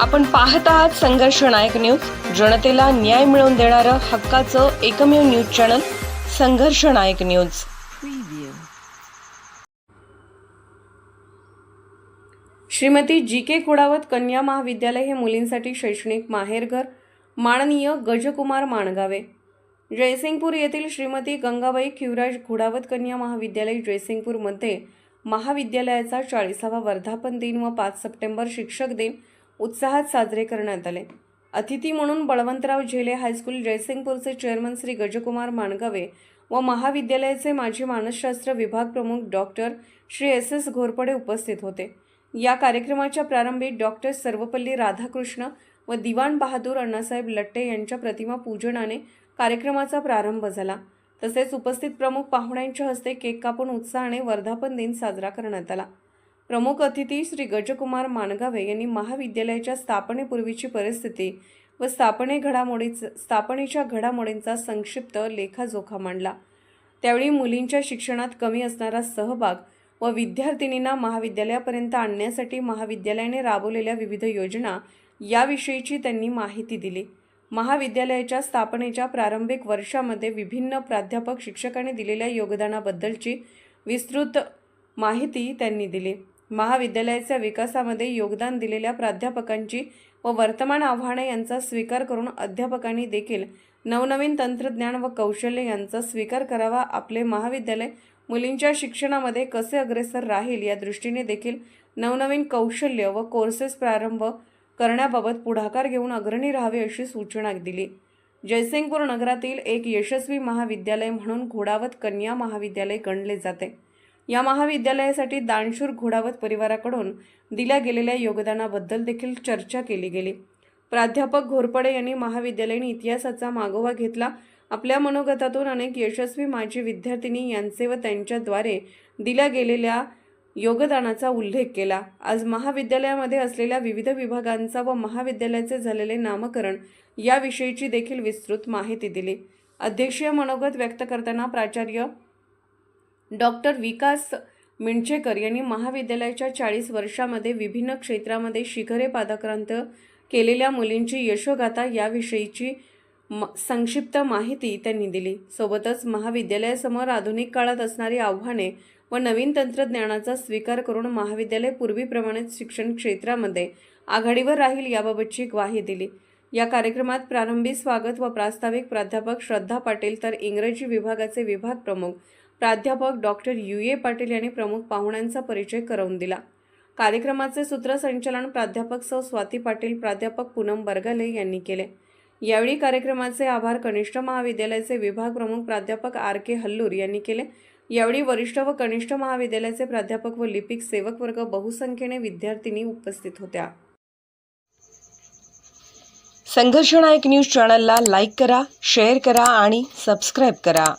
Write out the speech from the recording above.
आपण पाहत आहात संघर्ष नायक न्यूज. जनतेला न्याय मिळवून देणारं हक्काचं एकमेव न्यूज चॅनल संघर्ष नायक न्यूज. श्रीमती जी के कुडावत कन्या महाविद्यालय हे मुलींसाठी शैक्षणिक माहेरघर. माननीय गजकुमार माणगावे. जयसिंगपूर येथील श्रीमती गंगाबाई खिवराज घुडावत कन्या महाविद्यालय जयसिंगपूरमध्ये महाविद्यालयाचा चाळीसावा वर्धापन दिन व पाच सप्टेंबर शिक्षक दिन उत्साहात साजरे करण्यात आले. अतिथी म्हणून बळवंतराव झेले हायस्कूल जयसिंगपूरचे चेअरमन श्री गजकुमार माणगावे व महाविद्यालयाचे माजी मानसशास्त्र विभाग प्रमुख doctor Shri S S Ghorpade उपस्थित होते. या कार्यक्रमाच्या प्रारंभी डॉक्टर सर्वपल्ली राधाकृष्ण व दिवाण बहादूर अण्णासाहेब लट्टे यांच्या प्रतिमा पूजनाने कार्यक्रमाचा प्रारंभ झाला. तसेच उपस्थित प्रमुख पाहुण्यांच्या हस्ते केक कापून उत्साहाने वर्धापन दिन साजरा करण्यात आला. प्रमुख अतिथी श्री गजकुमार मानगावे यांनी महाविद्यालयाच्या स्थापनेपूर्वीची परिस्थिती व स्थापने घडामोडीच स्थापनेच्या घडामोडींचा संक्षिप्त लेखाजोखा मांडला. त्यावेळी मुलींच्या शिक्षणात कमी असणारा सहभाग व विद्यार्थिनींना महाविद्यालयापर्यंत आणण्यासाठी महाविद्यालयाने राबवलेल्या विविध योजना याविषयीची त्यांनी माहिती दिली. महाविद्यालयाच्या स्थापनेच्या प्रारंभिक वर्षामध्ये विभिन्न प्राध्यापक शिक्षकांनी दिलेल्या योगदानाबद्दलची विस्तृत माहिती त्यांनी दिली. महाविद्यालयाच्या विकासामध्ये योगदान दिलेल्या प्राध्यापकांची व वर्तमान आव्हाने यांचा स्वीकार करून अध्यापकांनी देखील नवनवीन तंत्रज्ञान व कौशल्य यांचा स्वीकार करावा. आपले महाविद्यालय मुलींच्या शिक्षणामध्ये कसे अग्रेसर राहील या दृष्टीने देखील नवनवीन कौशल्य व कोर्सेस प्रारंभ करण्याबाबत पुढाकार घेऊन अग्रणी राहावे अशी सूचना दिली. जयसिंगपूर नगरातील एक यशस्वी महाविद्यालय म्हणून घोडावत कन्या महाविद्यालय गणले जाते. या महाविद्यालयासाठी दानशूर घोडावत परिवाराकडून दिल्या गेलेल्या योगदानाबद्दल देखील चर्चा केली गेली. प्राध्यापक घोरपडे यांनी महाविद्यालयीन इतिहासाचा मागोवा घेतला. आपल्या मनोगतातून अनेक यशस्वी माजी विद्यार्थिनी यांचे व त्यांच्याद्वारे दिल्या गेलेल्या योगदानाचा उल्लेख केला. आज महाविद्यालयामध्ये असलेल्या विविध विभागांचा व महाविद्यालयाचे झालेले नामकरण याविषयीची देखील विस्तृत माहिती दिली. अध्यक्षीय मनोगत व्यक्त करताना प्राचार्य डॉक्टर विकास मिंचेकर यांनी महाविद्यालयाच्या चाळीस वर्षामध्ये विभिन्न क्षेत्रामध्ये शिखरे पादाक्रांत केलेल्या मुलींची यशोगाथा याविषयीची म संक्षिप्त माहिती त्यांनी दिली. सोबतच महाविद्यालयासमोर आधुनिक काळात असणारी आव्हाने व नवीन तंत्रज्ञानाचा स्वीकार करून महाविद्यालय पूर्वीप्रमाणेच शिक्षण क्षेत्रामध्ये आघाडीवर राहील याबाबतची ग्वाही दिली. या कार्यक्रमात प्रारंभी स्वागत व प्रास्ताविक प्राध्यापक श्रद्धा पाटील तर इंग्रजी विभागाचे विभाग प्रमुख प्राध्यापक डॉक्टर यू. ए. पाटील यांनी प्रमुख पाहुण्यांचा परिचय करवून दिला. कार्यक्रमाचे सूत्रसंचालन प्राध्यापक सौ. स्वाती पाटील प्राध्यापक पूनम बरगले यांनी केले. यावेळी कार्यक्रमाचे आभार कनिष्ठ महाविद्यालयाचे विभाग प्रमुख प्राध्यापक आर. के. हल्लूर यांनी केले. यावेळी वरिष्ठ व कनिष्ठ महाविद्यालयाचे प्राध्यापक व लिपिक सेवक वर्ग बहुसंख्येने विद्यार्थिनी उपस्थित होत्या. संघर्षनायक न्यूज चॅनलला लाईक करा शेअर करा आणि सबस्क्राईब करा.